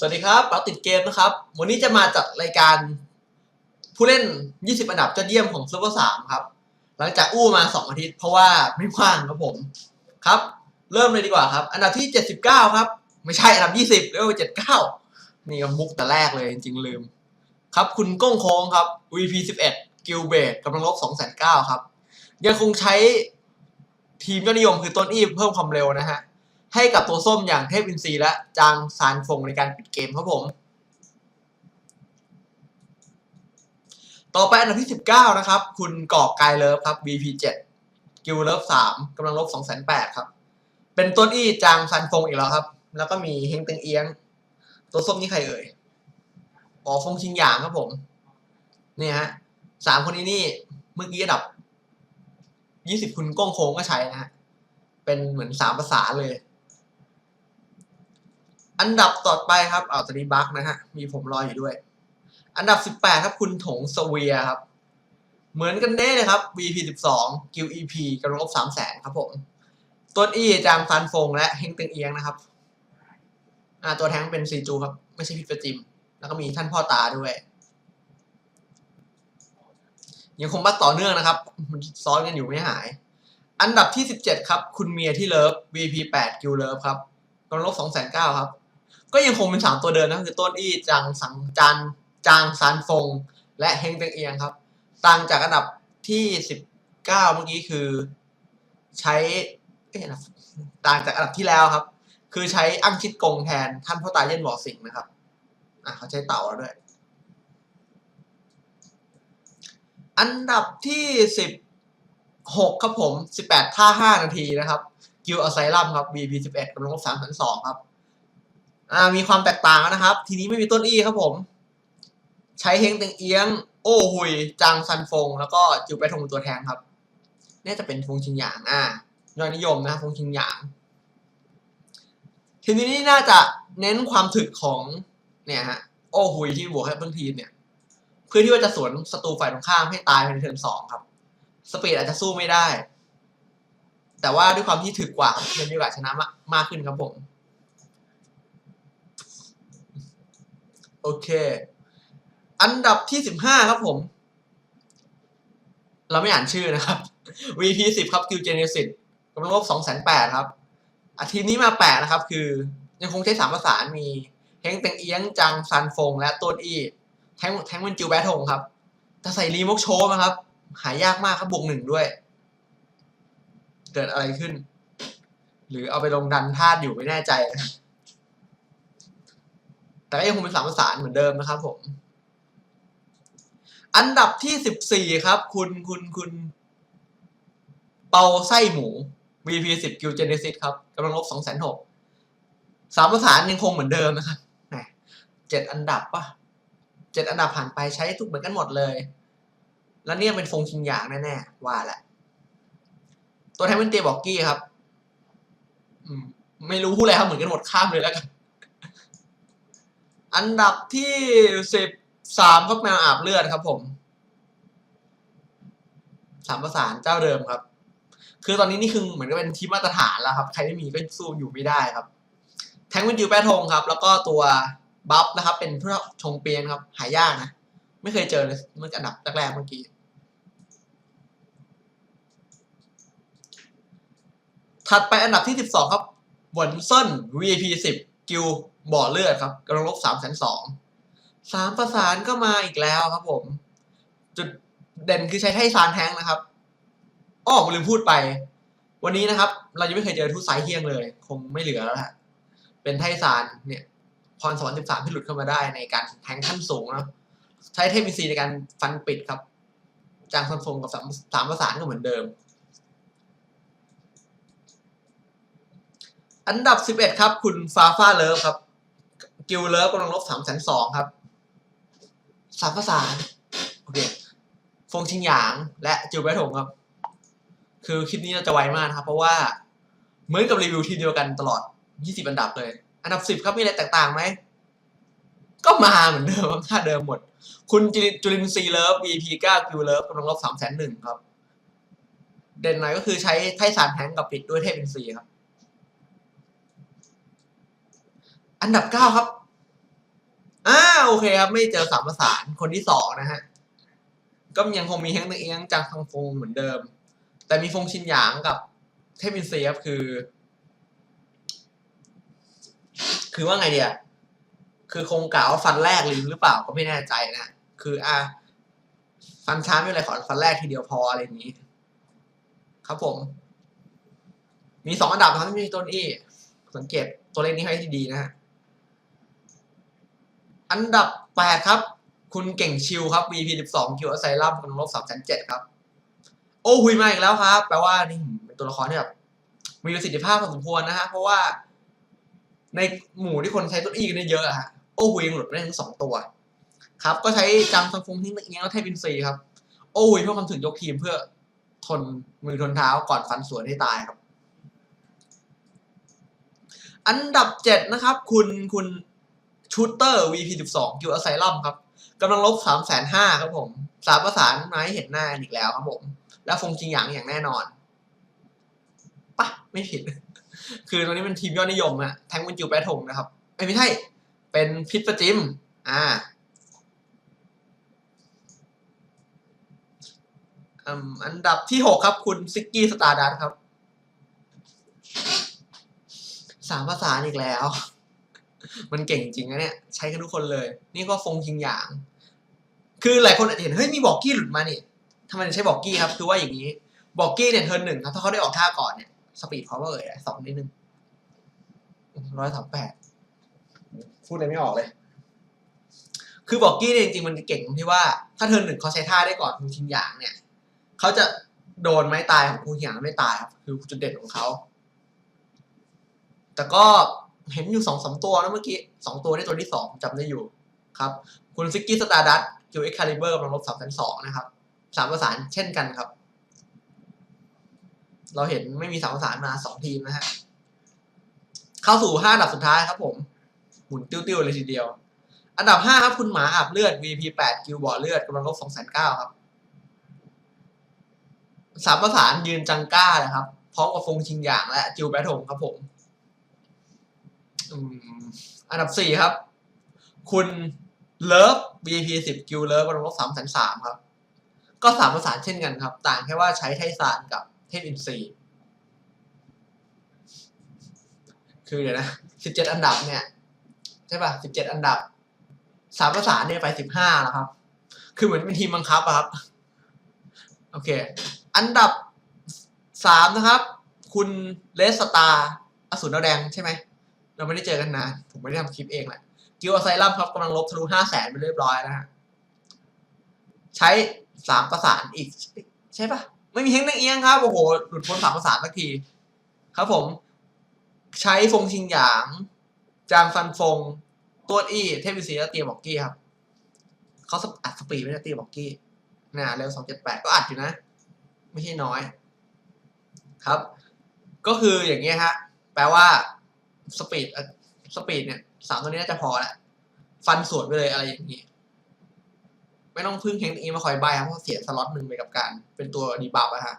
สวัสดีครับเราติดเกมนะครับ วันนี้จะมาจัดรายการผู้เล่น 20 อันดับยอดเยี่ยมของซูเปอร์สามครับ หลังจากอู้มา 2 อาทิตย์เพราะว่าไม่ว่างครับผมครับ เริ่มเลยดีกว่าครับ อันดับที่ 79 ครับ ไม่ใช่อันดับ 20เรียกว่า79 นี่ก็มุกแต่แรกเลยจริงๆลืม ครับคุณก้องค้งครับ VP 11กิลเบดกำลังลบ2,900ครับ ยังคงใช้ทีมยอดนิยมคือต้นอีฟเพิ่มความเร็วนะฮะ ให้กับตัวส้มอย่างเทพอินซีและจางซานฟงในการปิดเกมครับผม ต่อไปอันดับที่ 19 นะครับ คุณกอกกายเลิฟครับ VP7 กิลเลิฟ3กำลังลบ2,800ครับ เป็นต้นอี้จางซานฟงอีกแล้วครับ แล้วก็มีเฮงต็งเอียง ตัวส้มนี่ใครเอ่ยอ๋อฟงชิงหยางครับผม เนี่ยฮะสามคนนี้นี่เมื่อกี้อันดับ 20 คุณก้องโค้งก็ใช้นะฮะเป็นเหมือนสามภาษาเลย อันดับต่อไปครับเอาตอนนี้บั๊กนะฮะ มีผมรออยู่ด้วย อันดับ 18 ครับคุณถงสเวียครับ เหมือนกันเด้เลยครับ VP 12 กิล EP กำลังลบ3แสนครับผมต้นอีจางฟันฟงและเฮงต็งเอียงนะครับ อ่า ตัวแทงเป็นซีจูครับ ไม่ใช่พิทประจิม แล้วก็มีท่านพ่อตาด้วย ยังคงบักต่อเนื่องนะครับ มันซ้อนกันอยู่ไม่หาย อันดับที่ 17 ครับ คุณเมียที่เลิฟ VP 8กิลเลิฟครับกำลังลบ2 9 0 0 0ครับ ก็ยังคงเป็น3ตัวเดินนะคือต้นอี้จางสังจันจางซานฟง และเฮงเตงเอียงครับ ต่างจากอันดับที่ 19 เมื่อกี้คือใช้ต่างจากอันดับที่แล้วครับ คือใช้อังคิดกงแทนท่านพ่อตาเย็นบ่อสิงนะครับอะเขาใช้เต่าแล้วด้วย อันดับที่ 16 ครับผม 18 ท่า 5 นาทีนะครับกิลอ s ไซลัมครับ VP 11กำลังลบ3,200ครับ อ่ามีความแตกต่างกันนะครับ ทีนี้ไม่มีต้นอี้ครับผม ใช้เฮงเต็งเอียง โอ้หุยจางซันฟง แล้วก็จิวไปทงตัวแทนครับน่าจะเป็นฟงชิงหยางอ่ายอดนิยมนะฟงชิงหยาง ทีนี้นี่น่าจะเน้นความถึกของเนี่ยฮะโอ้หุยที่บวกให้เพิ่งทีมเนี่ย เพื่อที่ว่าจะสวนศัตรูฝ่ายตรงข้ามให้ตายภายในเทิร์นสองครับ สปีดอาจจะสู้ไม่ได้ แต่ว่าด้วยความที่ถึกกว่ามันมีโอกาสชนะมามากขึ้นครับผม โอเค อันดับที่สิบห้าครับผม เราไม่อ่านชื่อนะครับ VP สิบครับกิลเจเนซิสกำลังลบสองแสนแปดครับอาทีมนี้มาแปดนะครับ คือยังคงใช้สามประสานมีเฮงเต็งเอียงจังซันฟง และต้นอีแทงแทงเป็นจิวแบททงครับแต่ใส่รีมกโชว์นะครับ หายากมากครับบวกหนึ่งด้วย เกิดอะไรขึ้น หรือเอาไปลงดันธาตุอยู่ไม่แน่ใจนะ แต่ก็ยังคงเป็นสามประสานเหมือนเดิมนะครับผม อันดับที่สิบสี่ครับ คุณคุณคุณเปาไส้หมู VP สิบกิลเจเนซิสครับกำลังลบสองแสนหกสามประสานยังคงเหมือนเดิมนะครับแหมเจ็ดอันดับปะเจ็ดอันดับผ่านไปใช้ทุกเหมือนกันหมดเลย แล้วเนี่ยเป็นฟงชิงหยางแน่ๆว่าแหละ ตัวแทนเป็นเตียบอกกี้ครับไม่รู้อะไรครับเหมือนกันหมดข้ามเลยแล้วกัน อันดับที่สิบสามก็แมวอาบเลือดครับผมสามประสานเจ้าเดิมครับ คือตอนนี้นี่คือเหมือนกับเป็นทีมมาตรฐานแล้วครับ ใครไม่มีก็สู้อยู่ไม่ได้ครับ แทงวินจิวแปทงครับ แล้วก็ตัวบัฟนะครับ เป็นพื่อชงเปียนครับ หายากนะ ไม่เคยเจอเลยเมื่ออันดับแรกๆเมื่อกี้ ถัดไปอันดับที่ 12 ครับวนเซิน VIP 10 กิลบ่อเลือดครับกำลังลบ3 2 0 0สนสองสามประสานก็มาอีกแล้วครับผม จุดเด่นคือใช้ไทซานแทงนะครับอ้อผมลืมพูดไป วันนี้นะครับ เรายังไม่เคยเจอทูตสายเฮียงเลย คงไม่เหลือแล้วล่ะเป็นไทซานเนี่ยพรสวรรค์13 ที่หลุดเข้ามาได้ในการแทงขั้นสูงนะใช้เทพมิซีในการฟันปิดครับ จางซัมฟงกับสามสามประสานก็เหมือนเดิม อันดับ 11 ครับ คุณฟาฟาเลิฟครับ กิลเลิฟกำลังลบ3 2 0 0ครับสามประสานโอเคฟงชิงหยาง และจิวแบทงครับ คือคลิปนี้เราจะไวมากครับ เพราะว่าเหมือนกับรีวิวทีเดียวกันตลอด 20 อันดับเลย อันดับ 10 ครับมีอะไรแตกต่างไหม ก็มาเหมือนเดิมค่าเดิมหมด คุณจุลินจุลินซีเลิฟ VP 9กิลเลิฟกำลังลบ3 0 0 0 0ครับ เด่นหน่อยก็คือใช้ไทสานแทงกับปิดด้วยเทพอินซีครับ อันดับ9ครับอ้าโอเคครับ ไม่เจอสามประสานคนที่สองนะฮะ ก็ยังคงมีเฮงเอียงจางทังฟงเหมือนเดิม แต่มีฟงชินหยางกับเทพินเซียบคือ คือว่าไงเดียคือคงกล่าวว่าฟันแรกหรือหรือเปล่าก็ไม่แน่ใจนะ คืออะฟันช้าไม่เป็นไรขอฟันแรกทีเดียวพออะไรอย่างนี้ ครับผม มีสองอันดับนะครับที่มีต้นอีสังเกตตัวเลขนี้ให้ดีนะฮะ อันดับแปดครับ คุณเก่งชิวครับ VP 12คิวไซรัมกำลังลบสามแสนเจ็ดครับ โอ้หุยมาอีกแล้วครับ แปลว่านี่เป็นตัวละครที่แบบมีประสิทธิภาพพอสมควรนะฮะ เพราะว่า ในหมู่ที่คนใช้ต้นอีกันเยอะอะฮะ โอ้หุยยังหลุดไปได้ถึงสองตัว ครับ ก็ใช้จังซังฟงทิ้งเงี้ยแล้วเทพินซีครับ โอ้หุยเพื่อความถึงยกทีมเพื่อทนมือทนเท้าก่อนฟันสวนให้ตายครับ อันดับเจ็ดนะครับ คุณคุณ ชูเตอร์ VP 12คิวไซรัมครับกำลังลบสามแสนห้าครับผมสามประสานมาให้เห็นหน้ากันอีกแล้วครับผม และฟงจริงหยางอย่างแน่นอนปะไม่ผิด คือตรงนี้เป็นทีมยอดนิยมอะแทงวินจิวแปรทงนะครับไม่ใช่เป็นพิษประจิมอ่าอืมอันดับที่หกครับคุณซิกกี้สตาร์ดัตครับ สามภาษาอีกแล้ว มันเก่งจริงนะเนี่ย ใช้กันทุกคนเลย นี่ก็ฟงจริงอย่าง คือหลายคนอาจจะเห็น เฮ้ย มีบอกกี้หลุดมานี่ทำไมถึงใช้บอกกี้ครับ คือว่าอย่างนี้ บอกกี้เนี่ยเทิร์นหนึ่งครับ ถ้าเขาได้ออกท่าก่อนเนี่ย สปีดเขาก็เอ่ยสองนิดนึงร้อยสามแปดพูดอะไรไม่ออกเลย คือบอกกี้เนี่ยจริงๆมันเก่งตรงที่ว่า ถ้าเทิร์นหนึ่งเขาใช้ท่าได้ก่อนคุณชิงหยางเนี่ย เขาจะโดนไม้ตายของคุณชิงหยางไม่ตายครับ คือจุดเด่นของเขา แต่ก็ เห็นอยู่สองสาตัวนะเมื่อกี้สองตัวได้ตัวที่สองจำได้อยู่ครับ คุณซิกกี้สตาร์ดัตคิวเอ็กคาลิเบอร์กำลังลบสามพันสองนะครับสามประสานเช่นกันครับ เราเห็นไม่มีสามประสานมาสองทีมนะฮะเข้าสู่ห้าอันดับสุดท้ายครับผม หมุนติ้วๆเลยทีเดียว อันดับห้าครับคุณหมาอาบเลือด VP แปดกิวบอร์เลือดกำลังลบสองแสนเก้าครับสามประสานยืนจังก้าเลยครับ พร้อมกับฟงชิงหยางและจิวแบทงครับผม อันดับสี่ครับ คุณเลิฟ BP สิบกิวเลิฟกำลังลบสามแสนสามครับ ก็สามประสานเช่นกันครับ ต่างแค่ว่าใช้ไทซานกับเทพอินทรีย์คือเดี๋ยวนะสิบเจ็ดอันดับเนี่ย ใช่ป่ะสิบเจ็ดอันดับสามประสานเนี่ยไปสิบห้าแล้วครับ คือเหมือนเป็นทีมบังคับอะครับ โอเค อันดับสามนะครับ คุณเลสตาอสูรแดงใช่ไหม เราไม่ได้เจอกันนาน ผมไม่ได้ทำคลิปเองแหละกิวอไซลัมครับกำลังลบทะลุห้าแสนไปเรียบร้อยนะฮะใช้สามประสานอีก ใช่ปะไม่มีเฮงนังเอียงครับ โอ้โห หลุดพ้นสามประสานสักที ครับผม ใช้ฟงชิงหยาง จางฟันฟง ตัวอี้ เทพวิสีและเตียบอกกี้ครับ เขาอัดสปีดไม่ได้เตียบอกกี้นะเร็วสองเจ็ดแปดก็อัดอยู่นะ ไม่ใช่น้อย ครับ ก็คืออย่างเงี้ยฮะ แปลว่า สปีดสปีดเนี่ยสามตัวนี้น่าจะพอแหละฟันสวนไปเลยอะไรอย่างนี้ ไม่ต้องพึ่งเฮงนี้มาคอยใบครับเพราะเสียสล็อตหนึ่งไปกับการเป็นตัวดีบัฟอะฮะ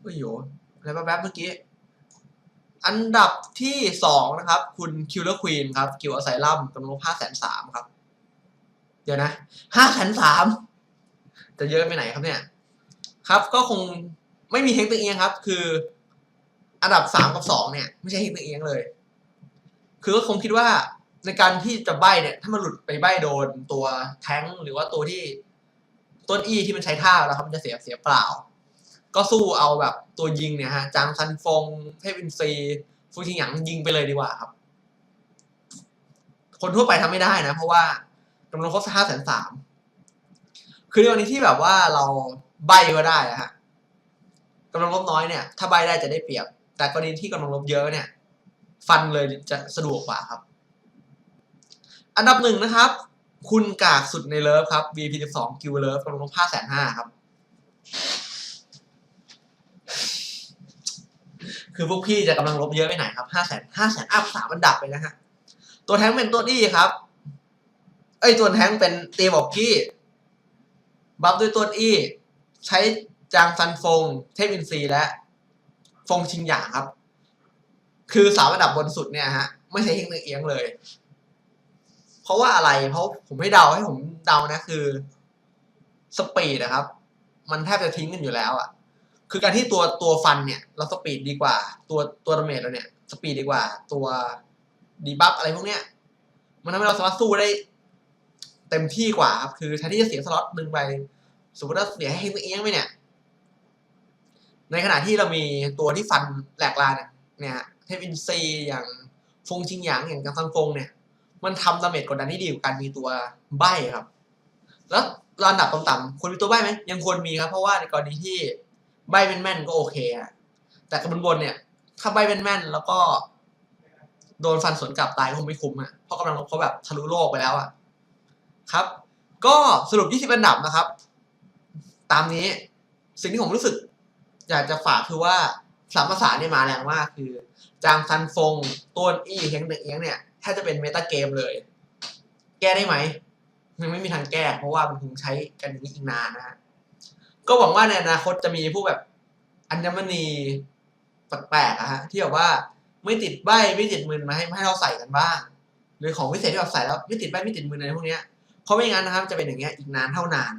โอ้ยโหอะไรแป๊บๆเมื่อกี้ อันดับที่สองนะครับ คุณคิวเลอร์ควีนครับคิวอไซลัมกำลังห้าแสนสามครับ เดี๋ยวนะห้าแสนสามจะเยอะไปไหนครับเนี่ย ครับก็คงไม่มีเฮงตึงเองครับ คือ อันดับสามกับสองเนี่ย ไม่ใช่เฮงตึงเอียงเลย คือก็คงคิดว่าในการที่จะใบเนี่ย ถ้ามันหลุดไปใบโดนตัวแท้งหรือว่าตัวที่ต้นอี้ที่มันใช้ท่าแล้วครับมันจะเสียเสียเปล่า ก็สู้เอาแบบตัวยิงเนี่ยฮะจางซันฟงเทพินซีฟูชิงหยางยิงไปเลยดีกว่าครับ คนทั่วไปทำไม่ได้นะ เพราะว่ากำลังครบห้าแสนสามคือในวันนี้ที่แบบว่าเราใบก็ได้อะฮะกำลังลบน้อยเนี่ย ถ้าใบได้จะได้เปรียบ แต่กรณีที่กำลังลบเยอะเนี่ยฟันเลยจะสะดวกกว่าครับ อันดับหนึ่งนะครับ คุณกากสุดในเลิฟครับ VP 12กิวเลิฟกำลังลบห้าแสนห้าครับ คือพวกพี่จะกำลังลบเยอะไปไหนครับห้าแสนห้าแสนอัพสามอันดับเลยนะฮะ ตัวแท้งเป็นตัวนี้ครับ เอ้ยตัวแท้งเป็นเตียบอกกี้ บัฟด้วยตัวอี้ ใช้จางซันฟง เทพอินซีและ ฟงชิงหยางครับ คือสามอันดับบนสุดเนี่ยฮะ ไม่ใช่เฮงเอียงเลย เพราะว่าอะไร เพราะผมให้เดาให้ผมเดานะคือสปีดนะครับ มันแทบจะทิ้งกันอยู่แล้วอะ่ะ คือการที่ตัวตัวฟันเนี่ย เราสปีดดีกว่า ตัวตัวดาเมจเราเนี่ยสปีดดีกว่า ตัวดีบัฟอะไรพวกเนี้ย มันทำให้เราสามารถสู้ได้เต็มที่กว่าครับ คือแทนที่จะเสียสล็อตหนึ่งไปสมมติว่าเสียให้เฮงเอียงไปเนี่ย ในขณะที่เรามีตัวที่ฟันแหลกลานเนี่ยเนี่ยเทพอินซีอย่างฟงชิงหยางอย่างกังซังฟงเนี่ย มันทำดาเมจกดดันที่ดีกว่าการมีตัวใบครับ แล้วระดับต่ำๆควรมีตัวใบไหมยังควรมีครับ เพราะว่าในกรณีที่ใบแม่นๆก็โอเคอะแต่กระบนเนี่ย ถ้าใบแม่นๆแล้วก็โดนฟันสวนกลับตายคงไม่คุ้มอะเพราะกำลังลบเขาแบบทะลุโลกไปแล้วอะครับ ก็สรุป 20 อันดับนะครับ ตามนี้สิ่งที่ผมรู้สึก อยากจะฝากคือว่าสามภาษาเนี่ยมาแรงมากคือ จางซันฟงตัวอี้เฮงเด็กเอียงเนี่ยแทบจะเป็นเมตาเกมเลย แก้ได้ไหมมันไม่มีทางแก้ เพราะว่ามันคงใช้กันอย่างนี้อีกนานนะฮะก็หวังว่าในอนาคตจะมีพวกแบบอัญมณีแปลกๆอะฮะที่แบบว่าไม่ติดใบไม่ติดมือมาให้ให้เราใส่กันบ้าง หรือของพิเศษที่แบบใส่แล้วไม่ติดใบไม่ติดมืออะไรพวกเนี้ยเพราะไม่งั้นนะครับจะเป็นอย่างเงี้ยอีกนานเท่านาน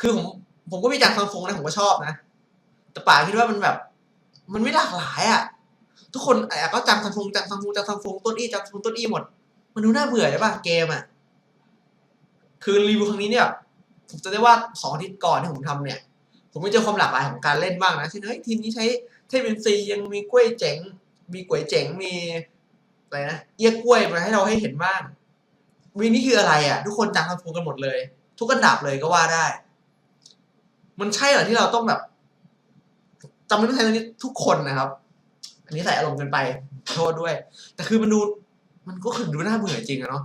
คือผมผมก็มีจางซันฟงนะผมก็ชอบนะ แต่ป่าคิดว่ามันแบบ มันไม่หลากหลายอะ ทุกคนแอบก็จำซัมซุงจำซัมซุงจำซัมซุงต้นอี้จำซัมซุงต้นอี้หมด มันดูน่าเบื่อใช่ป่ะเกมอะ คือรีวิวครั้งนี้เนี่ยผมจะได้ว่าสองอาทิตย์ก่อนที่ผมทำเนี่ย ผมไม่เจอความหลากหลายของการเล่นบ้างนะเช่นเฮ้ยทีมนี้ใช้เทพเป็นซียังมีกล้วยเจ๋ง มีก๋วยเจ๋งมีอะไรนะเอี้ยกล้วยมาให้เราให้เห็นบ้างวีนี่คืออะไรอะ ทุกคนจำซัมซุงกันหมดเลย ทุกอันดับเลยก็ว่าได้ มันใช่เหรอที่เราต้องแบบ จำไม่ต้องใช้ตรงนี้ทุกคนนะครับ อันนี้ใส่อารมณ์กินไปโทษด้วย แต่คือมันดูมันก็คือดูน่าเบื่อจริงอะเนาะ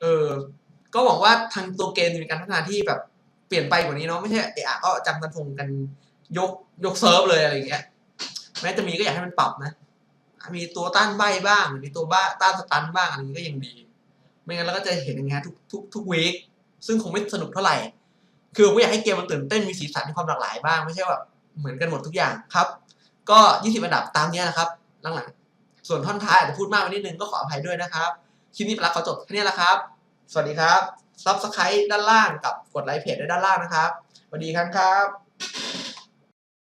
เออ ก็หวังว่าทางตัวเกมจะมีการพัฒนาที่แบบเปลี่ยนไปกว่านี้เนาะไม่ใช่เอะอะก็จำกันพงกันยกยกเซิร์ฟเลยอะไรอย่างเงี้ยแม้จะมีก็อยากให้มันปรับนะ มีตัวต้านใบบ้างหรือมีตัวบ้าต้านสตันบ้างอะไรอย่างนี้ก็ยังดี ไม่งั้นเราก็จะเห็นอย่างเงี้ยทุกทุกทุกวีคซึ่งคงไม่สนุกเท่าไหร่ คือผมอยากให้เกมมันตื่นเต้นมีสีสันมีความหลากหลายบ้างไม่ใช่แบบ เหมือนกันหมดทุกอย่างครับ ก็ 20 อันดับตามนี้นะครับหลังๆส่วนท่อนท้ายอาจจะพูดมากไปนิดนึงก็ขออภัยด้วยนะครับคลิปนี้ปลักเขอจบแค่นี้แหละครับ สวัสดีครับซับสไครต์ด้านล่างกับกดไลค์เพจได้ด้านล่างนะครับสวัสดีครับครับ